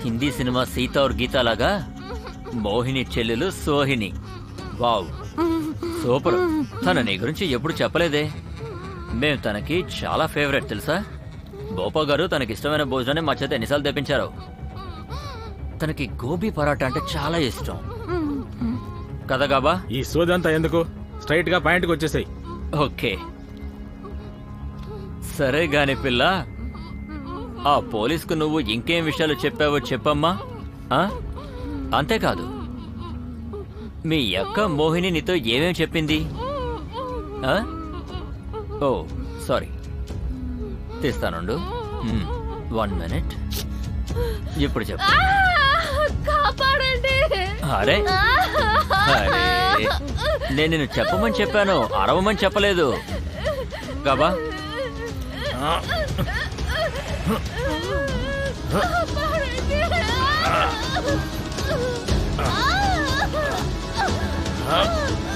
Hindi cinema Sita और గీత లాగా? మోహిని చెల్లెలు సోహిని వావ్. సూపర్. తన నీ గురించి ఎప్పుడు చెప్పలేదే. మేం తనకి చాలా ఫేవరెట్ తెలుసా? బోపా గారు తనకి ఇష్టమైన భోజనాన్ని మా చేత ఎన్నిసార్లు తెప్పించారు. తనకి గోబీ పరాటా అంటే చాలా ఇష్టం. కదా గాబా? ఈ సోదంతా ఎందుకు? స్ట్రైట్గా పాయింట్కి వచ్చేసాయి ఓకే. సరే గాని పిల్ల ఆ పోలీస్కు నువ్వు ఇంకేం విషయాలు చెప్పావో చెప్పమ్మా? అంతేకాదు మీ అక్క మోహిని నీతో ఏమేం చెప్పింది? ఓ సారీ. తీస్తానుండు. One minute. ఇప్పుడు చెప్పు. అరే. నేను నిన్ను చెప్పమని చెప్పాను అరవమని చెప్పలేదు. కాబా Bahrettin!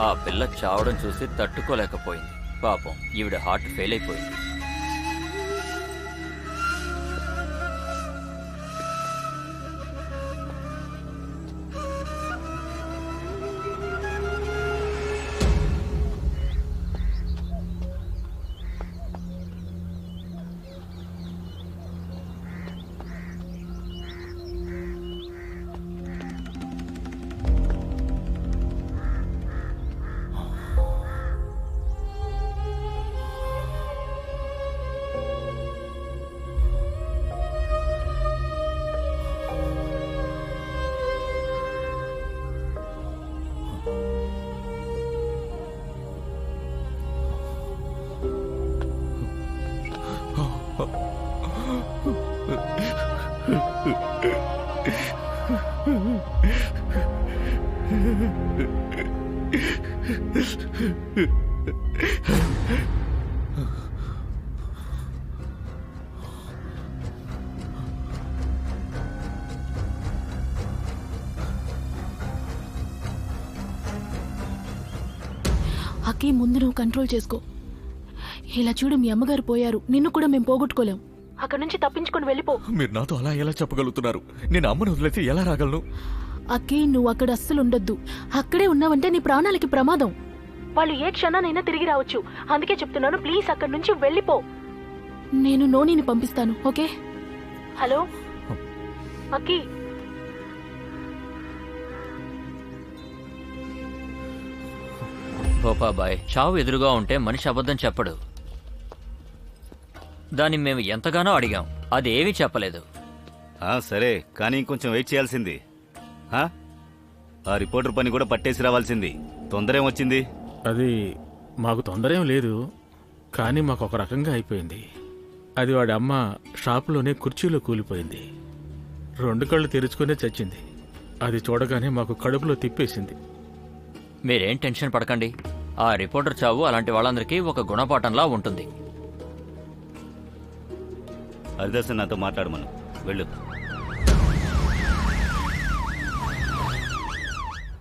ఆ పిల్ల చావడం చూసి తట్టుకోలేకపోయింది. పాపం ఈవిడ హార్ట్ ఫెయిల్ అయిపోయింది. అక్కి ముందు నువ్వు కంట్రోల్ చేసుకో. ఇలా చూడు మీ అమ్మగారు పోయారు. నిన్ను కూడా మేము పోగొట్టుకోలేం. అక్కడ నుంచి తప్పించుకొని వెళ్ళిపో. మీరు నాతో అలా ఎలా చెప్పగలుగుతున్నారు? నేను అమ్మను వదిలేసి ఎలా రాగలను? అక్కి నువ్వు అక్కడ అస్సలు ఉండొద్దు. అక్కడే ఉన్నావంటే నీ ప్రాణాలకి ప్రమాదం. వాళ్ళు ఏ క్షణానైనా తిరిగి రావచ్చు. అందుకే చెప్తున్నాను ప్లీజ్ అక్కడి నుంచి వెళ్ళిపో. నేను నోనీని పంపిస్తాను ఓకే? హలో? అక్కి. గోపాబాయ్ చావు ఎదురుగా ఉంటే మనిషి అబద్ధం చెప్పడు. దాన్ని మేము ఎంతగానో అడిగాం. అది ఏమీ చెప్పలేదు. ఆ, సరే కానీ ఇంకొంచెం వెయిట్ చేయాల్సింది. ఆ? ఆ రిపోర్టర్ పని కూడా పట్టేసి రావాల్సింది. తొందర ఏమొచ్చింది అది మాకు తొందర ఏం లేదు కానీ మాకు ఒక రకంగా అయిపోయింది. అది వాడి అమ్మ షాపులోనే కుర్చీలో కూలిపోయింది. రెండు కళ్ళు తెరుచుకునే చచ్చింది. అది చూడగానే మాకు కడుపులో తిప్పేసింది. మీరేం టెన్షన్ పడకండి. ఆ రిపోర్టర్ చావు అలాంటి వాళ్ళందరికీ ఒక గుణపాఠంలా ఉంటుంది. హరిదాసన్ నాతో మాట్లాడమను. వెళ్ళు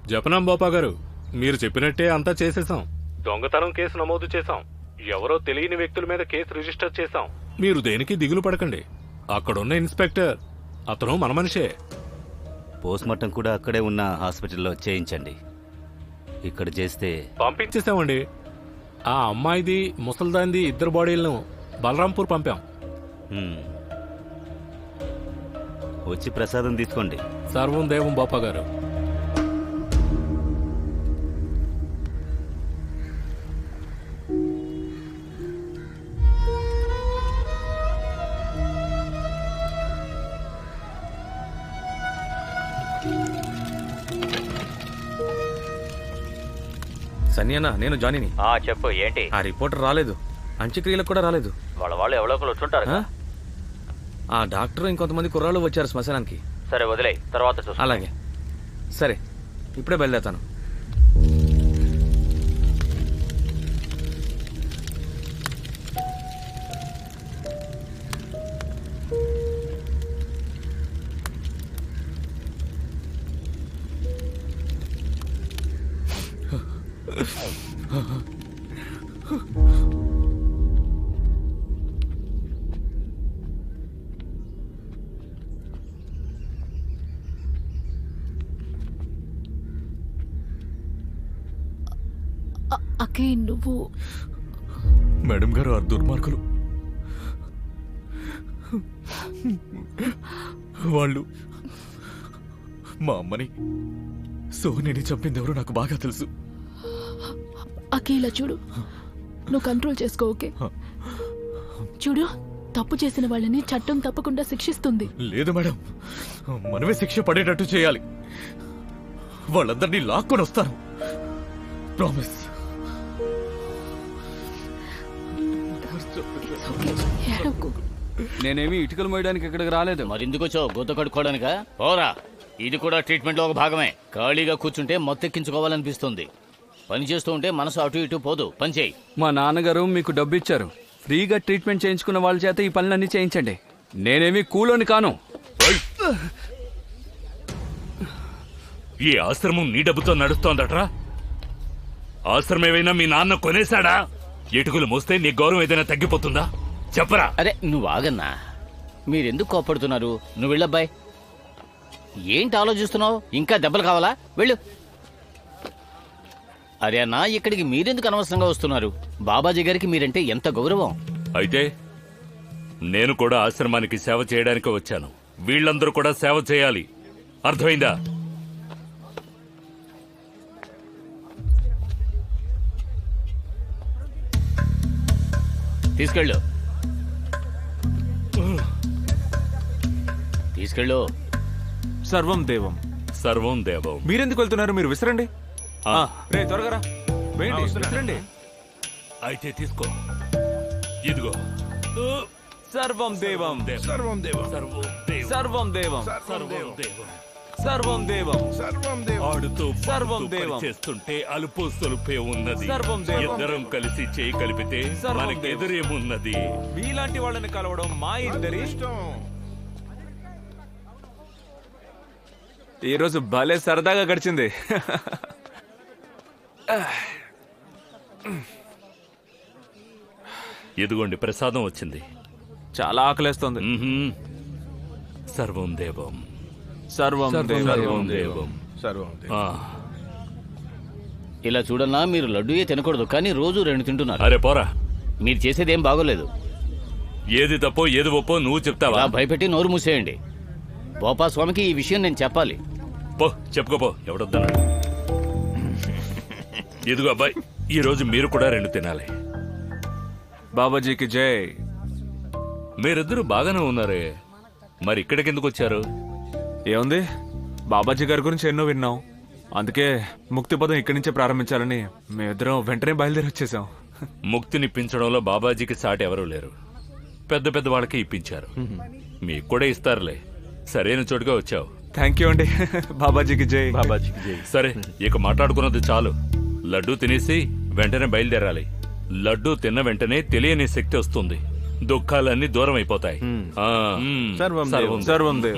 జపనాం బాపా గారు మీరు చెప్పినట్టే అంతా చేసేసాం. దొంగతనం కేసు నమోదు చేశాం. ఎవరో తెలియని వ్యక్తుల మీద కేసు రిజిస్టర్ చేశాం. మీరు దేనికి దిగులు పడకండి. అక్కడున్న ఇన్స్పెక్టర్ అతను మన మనిషే. పోస్ట్మార్టం కూడా అక్కడే ఉన్న హాస్పిటల్లో చేయించండి. ఇక్కడ చేస్తే పంపించేసామండి. ఆ అమ్మాయిది ముసల్దాంది ఇద్దరు బాడీలను బలరాంపూర్ పంపాం. వచ్చి ప్రసాదం తీసుకోండి. సర్వం దేవం బాపా గారు. సన్నీ అన్న నేను జానీని. ఆ చెప్పు ఏంటి? ఆ రిపోర్టర్ రాలేదు. అంత్యక్రియలకు కూడా రాలేదు. వాళ్ళ వాళ్ళు ఎవరో ఒకరు వచ్చుంటారు ఆ? ఆ డాక్టర్ ఇంకొంతమంది కుర్రాళ్ళు వచ్చారు శ్మశానానికి. సరే వదిలే తర్వాత చూస్తా అలాగే. సరే ఇప్పుడే బయలుదేరుతాను. అక్కే నువ్వు మేడం గారు ఆ దుర్మార్గులు. వాళ్ళు మా అమ్మని సోనిని చంపిందెవరో నాకు బాగా తెలుసు. ఇలా చూడు. నువ్వు కంట్రోల్ చేసుకో ఓకే? చూడు తప్పు చేసిన వాళ్ళని చట్టం తప్పకుండా శిక్షిస్తుంది. లేదు మేడం. మనమే శిక్ష పడేటట్టు చేయాలి. వాళ్ళందరినీ లాక్కొని వస్తాను. ప్రామిస్. నేనేమి ఇటుకలు మోయడానికి ఇక్కడికి రాలేదు. మరెందుకు వచ్చావు? గుద్ద కడుక్కోవడానికా? పోరా. ఇది కూడా ట్రీట్మెంట్లో ఒక భాగమే. ఖాళీగా కూర్చుంటే మొత్తెక్కించుకోవాలనిపిస్తుంది. పని చేస్తూ ఉంటే మనసు అటు ఇటు పోదు. పని చేయి. మా నాన్నగారు మీకు డబ్బు ఇచ్చారు ఫ్రీగా ట్రీట్మెంట్ చేయించుకున్న వాళ్ళ చేత ఈ పనులన్నీ చేయించండి. నేనేమి కూలోని కాను. ఈ ఆశ్రమం నీ డబ్బుతో నడుస్తోందట్రా? ఆశ్రమం ఏమైనా మీ నాన్న కొనేశాడా? ఇటుకలు మోస్తే నీ గౌరవం ఏదైనా తగ్గిపోతుందా? చెప్పరా. అరే నువ్వు ఆగన్నా. మీరెందుకు కోపడుతున్నారు? నువ్వు వెళ్ళబ్బాయ్. ఏంటి ఆలోచిస్తున్నావు? ఇంకా దెబ్బలు కావాలా? వెళ్ళు. అరే అన్నా ఇక్కడికి మీరెందుకు అనవసరంగా వస్తున్నారు? బాబాజీ గారికి మీరంటే ఎంత గౌరవం? అయితే నేను కూడా ఆశ్రమానికి సేవ చేయడానికి వచ్చాను. వీళ్ళందరూ కూడా సేవ చేయాలి. అర్థమైందా? తీసుకెళ్ళు. తీసుకెళ్ళు. సర్వం దేవం. సర్వం దేవం. మీరెందుకు వెళ్తున్నారు? మీరు విసరండి. రే త్వరగా రా. వేయండి విసరండి అయితే తీసుకో. ఇదిగో. సర్వం దేవం. సర్వం దేవం. సర్వం దేవం. సర్వం దేవం. సర్వం దేవం. సర్వం దేవం. ఆడుతూ సర్వం దేవం. చేస్తుంటే అలుపు సొలుపే ఉన్నది. సర్వం దేవం. ఇద్దరం కలిసి చేయి కలిపితే సర్వం మనకి దేవం. ఎదురేమున్నది మీలాంటి వాళ్ళని కలవడం మా ఇద్దరి ఈ రోజు భలే సరదాగా గడిచింది. ఇదిగోండి ప్రసాదం వచ్చింది. చాలా ఆకలేస్తుంది. సర్వం దేవం. సర్వం సర్వం దేవం. దేవం. ఆ, ఇలా చూడన్నా మీరు లడ్డూయే తినకూడదు కానీ రోజు రెండు తింటున్నారు. అరే పోరా. మీరు చేసేదేం బాగోలేదు. ఏది తప్పో ఏది ఒప్పో నువ్వు చెప్తావా? భయపెట్టి నోరు మూసేయండి. బోపా స్వామికి ఈ విషయం నేను చెప్పాలి. పో చెప్పుకోపో ఎవడొద్దన్నాడు? ఇదిగో అబ్బాయి ఈ రోజు మీరు కూడా రెండు తినాలి. బాబాజీకి జై. మీరిద్దరు బాగానే ఉన్నారే. మరి ఇక్కడికి ఎందుకు వచ్చారు? ఏముంది? బాబాజీ గారి గురించి ఎన్నో విన్నాం. అందుకే ముక్తి పదం ఇక్కడి నుంచే ప్రారంభించాలని మేమిద్దరం వెంటనే బయలుదేరి వచ్చేసాం. ముక్తినిప్పించడంలో బాబాజీకి సాటి ఎవరూ లేరు. పెద్ద పెద్ద వాళ్ళకి ఇప్పించారు. మీకు కూడా ఇస్తారులే. సరైన చోటుగా వచ్చావు. థ్యాంక్ యూ అండి. బాబాజీకి జై. బాబాజీకి జై. సరే ఇక మాట్లాడుకున్నది చాలు. లడ్డూ తినేసి వెంటనే బయలుదేరాలి. లడ్డూ తిన్న వెంటనే తెలియని శక్తి వస్తుంది. దుఃఖాలన్నీ దూరం అయిపోతాయి ఆ, మ్, సర్వం దేవ్. సర్వం సర్వం దేవ్.